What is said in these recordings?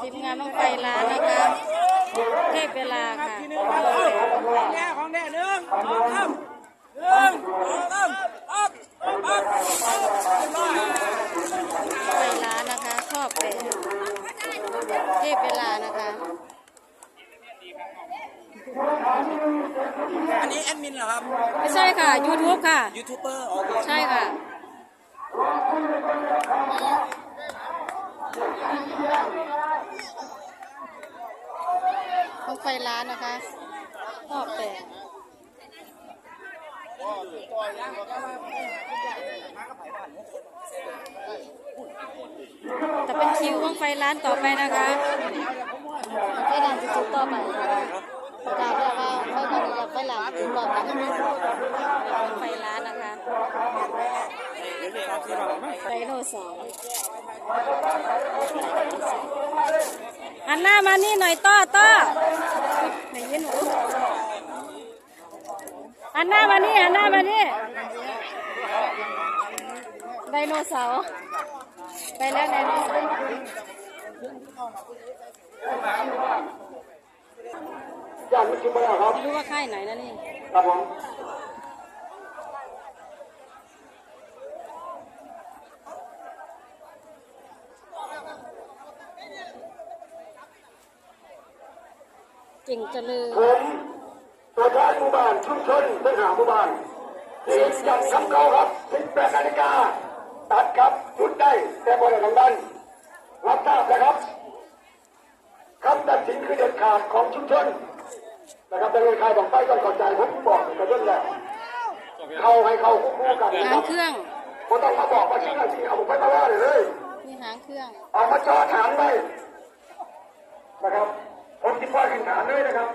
ทีมงานต้องไฟร้านนะคะเทพเวลาค่ะของแน่ของแน่หนึ่งสองสามหนึ่งสองสามอัพอัพไฟร้านนะคะชอบเป็นเทพเวลานะคะอันนี้แอดมินเหรอครับ ไม่ใช่ค่ะ YouTube ค่ะยูทูบเบอร์โอเคใช่ค่ะ ต้องไฟร้านนะคะชอบแต่แต่เป็นคิวของไฟร้านต่อไปนะคะไฟร้านจะจุดต่อไปนะคะประกาศแล้วว่าไฟร้านจะไฟร้านจุดต่อไปไฟร้านนะคะ ไดโนเสาร์หันหน้ามานี่หน่อยต้อต้อไหนยินหนูหันหน้ามานี่หันหน้ามานี่ไดโนเสาร์ไปแล้วไดโนเสาร์ย่านมิชิมาแล้วครับไม่รู้ว่าค่ายไหนนะนี่ครับผม เก่งเจริญผมตัวแทนหมู่บ้านชุมชนเพื่อหาหมู่บ้านทีมจัดคำเก่าครับ18นาฬิกาตัดครับหยุดได้แต่บริเวณดันรับทราบนะครับคำตัดสินคือเด็ดขาดของชุมชนนะครับแต่เรื่องใครบอกไปต้องเข้าใจผมบอกกระเบื้องแล้วเข้าให้เข้าคู่ๆกันนะหาครังบเครื่องผมต้องมาบอกว่าชื่ออะไรที่เอาผมไปมาว่าเลยเลยนี่หางเครื่องเอามาจอฐานไว้นะครับผม ที่พ่อขึ้นฐานเลยนะครับ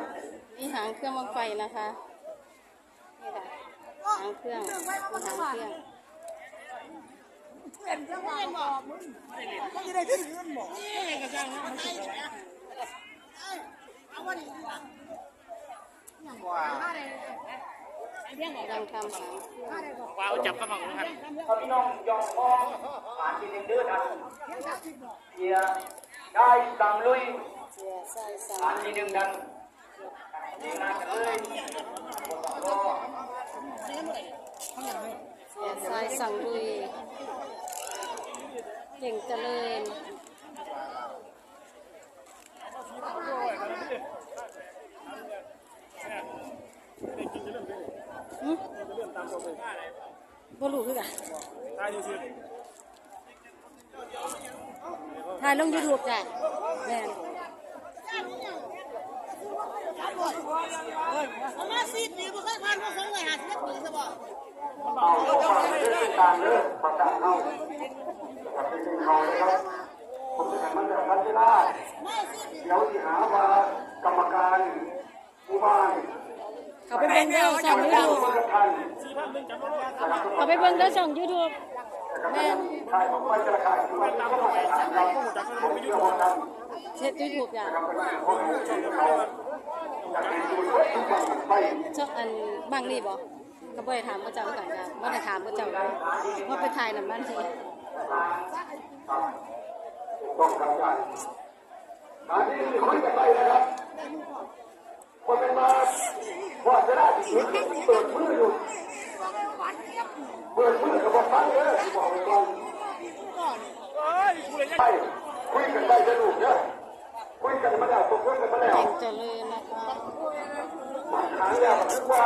นี่หางเครื่องบังไฟนะคะ นี่ค่ะ หางเครื่องนี่หางเครื่องยังทำหางเครื่องว้าวจับกระเป๋าครับพี่น้องยองมองผ่านที่หนึ่งเดือนนะเฮียได้สั่งลุย เสียใส่สาผ่ามนที่หนึ่งดันนี่นะกันเลยเสียใส่สั่งลุยเก่งเจริญหืมบ่รู้คือกันถ่ายลงยูทูบจ้ะแม่น มาสิปีบ่เคยผ่านมาสองร้อยห้าสิบปีซะบ่ เอาเข้า มาเรื่องการเรื่องประกาศเข้าจะเป็นเขาเลยครับ ผมจะทำมันจะพัฒนามาสิปีเดี๋ยวที่หาว่ากรรมการหมู่บ้านเขาไปเบิ่งเด้อช่องยูทูบทุกท่าเขาไปเบิ่งเด้อช่องยูทูบแม่ใช่ผมไม่จะขายผมไม่ต้องมาขายครับผมเช็ดยูทูบจ้ะผมเชื่อเขาอยาเป็นตัวทุกคนไม่ช่องอันบางนี่บ่ก็ บ่ได้ถามพระเจ้าคือกันจ้ะบ่ได้ถามพระเจ้าเลยว่าไปถ่ายนำมันทีต้องทำงานอันนี้คุยกันไปนะครับคนเป็นมาว่าจะได้ชีวิตเปิดมืออยู่เปิดมือกับบอกฟังเลยบอกไปก่อนไปคุยกันไปสนุกเนอะคุยกันมาแล้วตกลงกันมาแล้วเก่งจะคะหางยนะครับเด็กเจะวัมายกเลยทางค่ะสนามมาหมักได้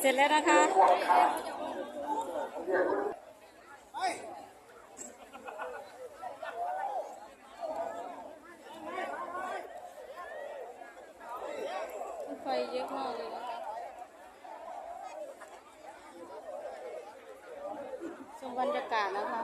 เสร็จแล้วนะคะ บรรยากาศนะคะ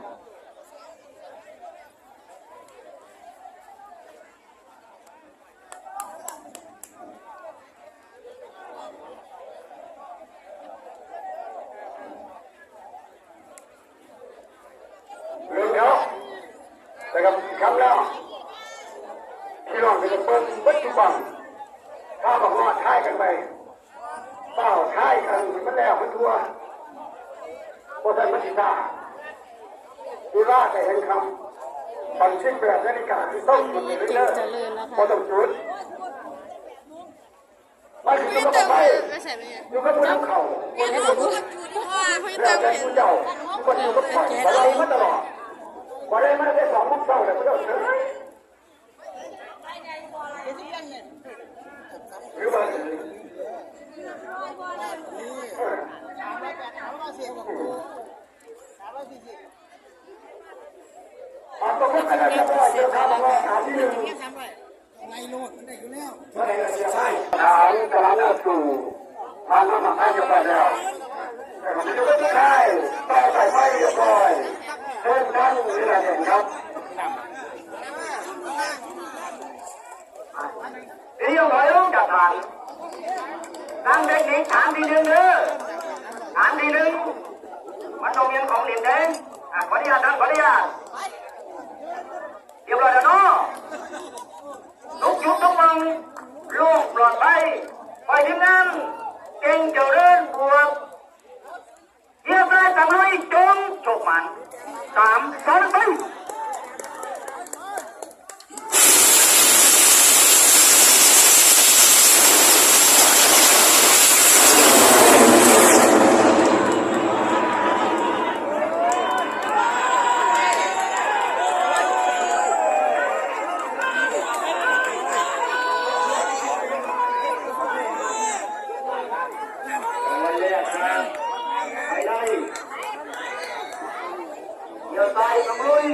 เรื่องเขาแต่กับคำแล้วพี่น้องจะเปิดปัจจุบันถ้าบอกว่าท้ายกันไปเปล่าท้ายกันมันแล้วมันทัว โคตรมันติดตาดูล่าแต่เห็นคำตอนชิ้นแบบนาฬิกาที่ต้องจุดนี่เรื่เก่งอยเจริญนะคะพอต้องจุดไม่ถึงก็ต้องไปไม่ใช่ไหมเนี่ยอยู่กับผู้นำเขาเดี๋ยวเราพูดถูกดีกว่าไม่แล้วเติมแต่ผู้เจ้าคนอยู่กับข่อยมาได้มาตลอดมาได้มาได้สองมุกเศร้าแต่ผู้เจ้าเฉยหรือว่าอาตมาอะ ไรจะว่าจะทำว่าอาที่หนึ่งไม่รู้มันได้อยู่แล้วใช่ทางกำลังสู่ทางมาให้จะไปแล้วแต่ผมจะไม่ใช่ต่อสายไฟเรียบร้อยเพิ่มนั่งนี่แหละเห็นครับ จงเรียนของเหรียญดงอะขออนุญาตนะขออนุญาตเรียบร้อยแล้วเนาะทุกยุคทุกมังโลกปลอดไปไปทีมงานเก่งเจริญบวกเยี่ยมเลยสามร้อยจงโชคมันสามสอง Diyan tayo kamuloy.